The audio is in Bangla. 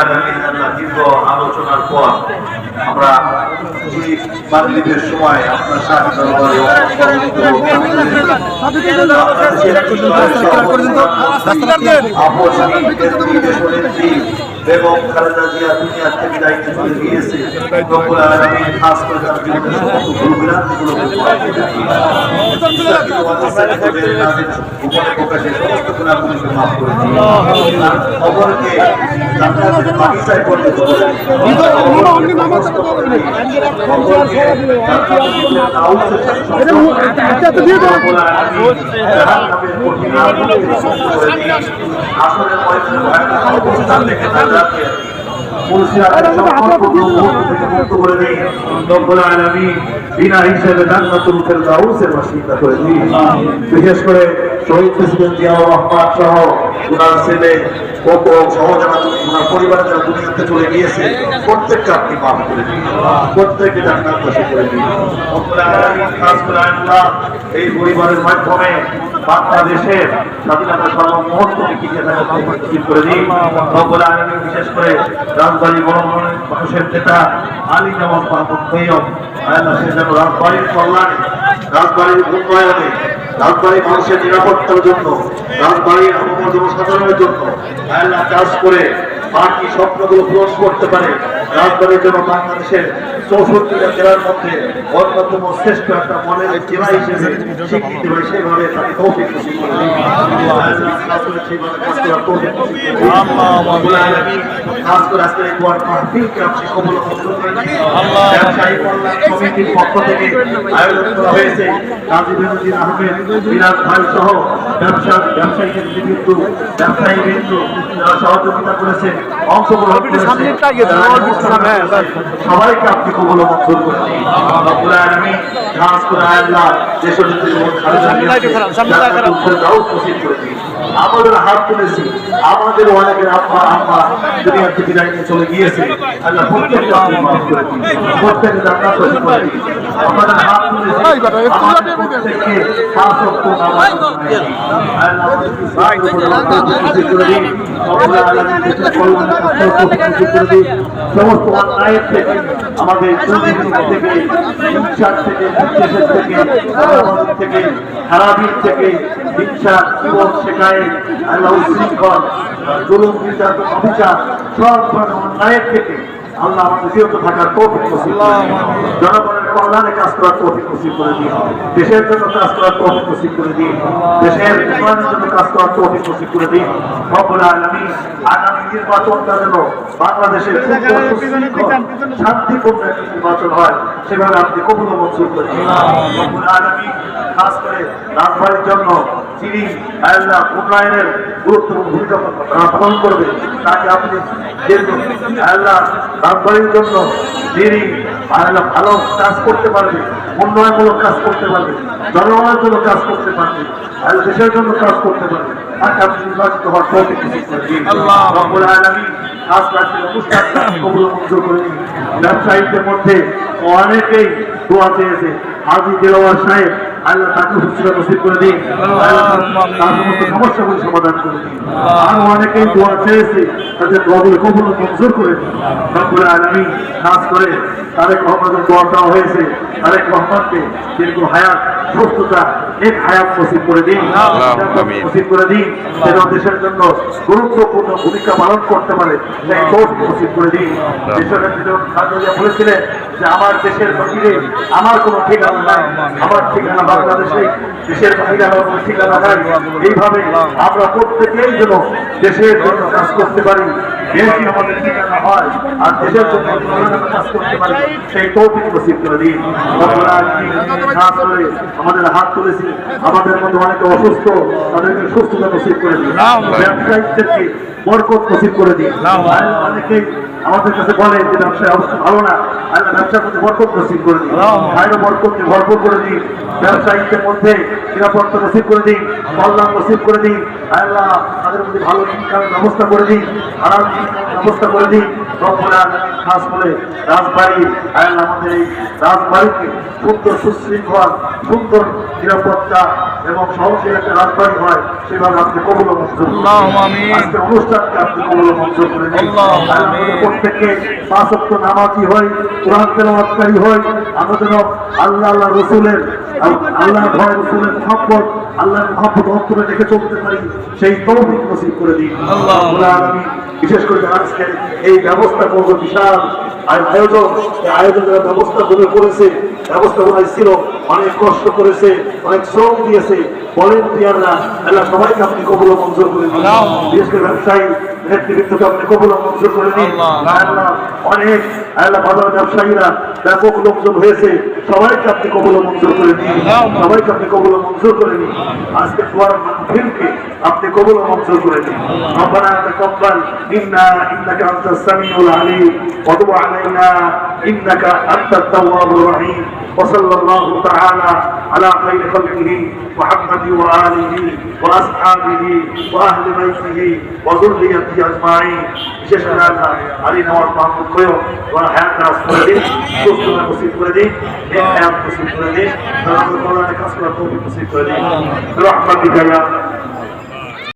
আলামিন আল্লাহ দীর্ঘ আলোচনার পর আমরা এই সময় আপনার সাথে দরবারে এবং খালেদা জিয়া দুনিয়া থেকে দায়িত্ব চলে গিয়েছে রব্বুল আলামিন খাস করে তার জীবনের সমস্ত ভুল ভ্রান্তিগুলোকে ক্ষমা করে দিন। ইসলামী ওয়াদের সাথে নাজিল উপরে প্রকাশে সমস্ত গুনাহগুলোকে মাফ করে দিন। খবরকে জান্নাতের বাগিচায় পরিণত করে দিন। খবরকে বিশেষ করে শহীদ প্রেসিডেন্ট জিয়াউর রহমান সহ ওনার ছেলে সহ ওনার দুনিয়াতে চলে গিয়েছে প্রত্যেককে আপনি করে দিন। করে দিন। এই পরিবারের মাধ্যমে বাংলাদেশের স্বাধীনতা বিশেষ করে রাজবাড়ী মানুষের নেতা আলী জামাল রাজবাড়ির কল্যাণে, রাজবাড়ির উন্নয়নে রাজবাড়ির মানুষের নিরাপত্তার জন্য রাজবাড়ির আমাদের জনসাধারণের জন্য কাজ করে বাকি স্বপ্নগুলো পূরণ করতে পারে। রাজবাড়ির জন্য বাংলাদেশের চৌষট্টিটা জেলার মধ্যে অন্যতম শ্রেষ্ঠ একটা মনের জেলা হিসেবে স্বীকৃতি হয় সেভাবে তাকে তৌফিক নসিব করে কাজ করে সেভাবে কাজ করার তৌফিক নসিব করে দিন। রব্বুল আলামিন, কাজ করে আজকের এই দোয়ার মাহফিলকে আপনি কবুল ও মঞ্জুর করে দিন। ব্যবসায়ী কল্যাণ সমিতির পক্ষ থেকে আয়োজন করা হয়েছে কাজী বেনজির আহমেদ বিরাজ ভাই সহ ব্যবসা ব্যবসায়ীদের বিন্দু ব্যবসায়ী বিন্দু সহযোগিতা করেছেন অংশগ্রহণ করেছেন সবাইকে আপনি কবল মঞ্জুর আমাদের হাত তুলেছি। আমাদের অনেকের আব্বা আম্মা দুনিয়া থেকে দাঁড়িয়ে চলে গিয়েছে। আল্লাহ প্রত্যেককে আপনি মাফ করে দিন। প্রত্যেককে জান্নাত করে দিন। আমাদের হাত তুলেছি। আমাদের প্রত্যেককে পাঁচ নামাজ আল্লাহ করে দিন। করে দিন। সমস্ত অন্যায়ের থেকে, আমাদের থেকে হিংসার থেকে, বিদ্বেষের থেকে থেকে, খারাপির থেকে হিংসা জীবন শেখায়, আল্লাহ শৃঙ্খল জুলুম, বিচার অভিযান সব ধরনের অন্যায়ের থেকে আল্লাহ আমাদের থাকার দিন। জনগণের কল্যাণে কাজ করার তৌফিক নসিব করে দিন। দেশের জন্য কাজ করার তৌফিক নসিব করে দিন। দেশের উন্নয়নের জন্য কাজ করার তৌফিক নসিব করে দিন। রব্বুল আলামিন আগামী নির্বাচনটা যেন বাংলাদেশের শান্তিপূর্ণ একটা নির্বাচন হয়, সেভাবে আপনি কবুল মঞ্জুর করে দিন। রব্বুল আলামিন খাস করে রাজবাড়ির জন্য যিনি আল্লাহ উন্নয়নের গুরুত্বপূর্ণ ভূমিকা পালন করবে তাকে আপনি আল্লাহ রাজবাড়ির জন্য যিনি ভালো কাজ করতে পারবে উন্নয়নমূলক কাজ করতে পারবে জনগণের জন্য কাজ করতে পারবে আর দেশের জন্য কাজ করতে পারবে। আপনি নির্বাচিত হওয়ার কবুল মঞ্জুর করে ব্যবসায়ীদের মধ্যে অনেকেই দোয়া চেয়েছে হাজি দেওয়ার সাহেব আল্লাহ তাকে হুসরা নসিব করে দিন। তার সমস্ত সমস্যাগুলি সমাধান করে দিন। আরও অনেকেই দোয়া চেয়েছে তাদের দোয়াগুলো কবুল ও মঞ্জুর করে দিন। আলামিন কাজ করে তারেক রহমানের দোয়া দেওয়া হয়েছে। তারেক রহমানকে দীর্ঘ হায়াত সুস্থতা এক হায়াত নসিব করে দিন। নসিব করে দিন। যেন দেশের জন্য গুরুত্বপূর্ণ ভূমিকা পালন করতে পারে। কোর্ট নসিব করে দিন। দেশের বলেছিলেন যে আমার দেশের বাহিরে আমার কোনো ঠিকানা নাই আমার ঠিকানা দেশের বাহিরে ঠিকানা আমরা প্রত্যেকেই যেন দেশের জন্য কাজ করতে পারি দেশই আমাদের ঠিকানা হয়। আর দেশের জন্য কাজ করতে পারি সেই তৌফিক নসিব করে দিন। খাস করে আমাদের হাত তুলেছি আমাদের মধ্যে অনেকে অসুস্থ তাদেরকে সুস্থতা নসিব করে দিন। ব্যবসায়ীদেরকে বরকত নসিব করে দিন। অনেকেই আমাদের কাছে বলে যে ব্যবসায় অবস্থা ভালো না আল্লাহ ব্যবসার মধ্যে বরকত নসিব করে দিন। ভাইরও বরকতকে ভরপুর করে দিন। ব্যবসায়ীদের মধ্যে নিরাপত্তা নসিব করে দিন। কল্যাণ নসিব করে দিন। আল্লাহ তাদের মধ্যে ভালো ইনকামের ব্যবস্থা করে দিন। আরাম ব্যবস্থা করে দিন। আলামিন খাস করে রাজবাড়ি আল্লাহ আমাদের এই রাজবাড়িকে সুন্দর সুশৃঙ্খল সুন্দর নিরাপত্তা এবং সহজে একটা রাজবাড়ি হয় সেভাবে আপনি কবল মঞ্জুর। আজকে অনুষ্ঠানকে আপনি কবল মঞ্জুর করে দিন আল্লাহুম্মা আল্লাহ আমিন। আমাদের প্রত্যেককে পাঁচ ওয়াক্ত নামাজি হয় কোরআন তেলাওয়াতকারী হয় আমরা যেন আল্লাহ আল্লাহ রসুলের আল্লাহ ভয় রসুলের মোহাম্মদ আল্লাহ মোহাম্মদ অন্তরে রেখে চলতে পারি সেই তৌফিক নসিব করে দিন আল্লাহ। আলামিন বিশেষ করে যারা আজকের এই ব্যবস্থা করব বিশাল আয়- আয়োজন এই আয়োজন যারা ব্যবস্থা করে করেছে ব্যবস্থাপনায় ছিল অনেক কষ্ট করেছে অনেক শ্রম দিয়েছে ভলেন্টিয়াররা আল্লাহ সবাইকে আপনি কবুল মঞ্জুর করে দিন। বিশেষ করে ব্যবসায়ী নেতৃবৃন্দকে আপনি কবুল মঞ্জুর করে দিন। আল্লাহ। অনেক আল্লাহ বাজার ব্যবসায়ীরা ব্যাপক লোকজন হয়েছে সবাইকে আপনি কবুল মঞ্জুর করে দিন। সবাইকে আপনি কবুল মঞ্জুর করে দিন। আজকে তোমার মাহফিলকে আপনি কবুল ও মঞ্জুর করে দিন ربنا تقبل منا انك انت السميع العليم وتب علينا انك انت التواب الرحيم وصلى الله تعالى على خير خلقه محمد واله واصحابه واهل بيته وذريته اجمعين বিশেষ করে আল্লাহ আলী নওয়াজ মাহমুদ কয়েও ওরা হায়াত কাজ করে দিন সুস্থ নসিব করে দিন এই হায়াত নসিব করে দিন আমাদের কল্যাণে কাজ করার তৌফিক নসিব করে দিন রহমাতিকা ইয়া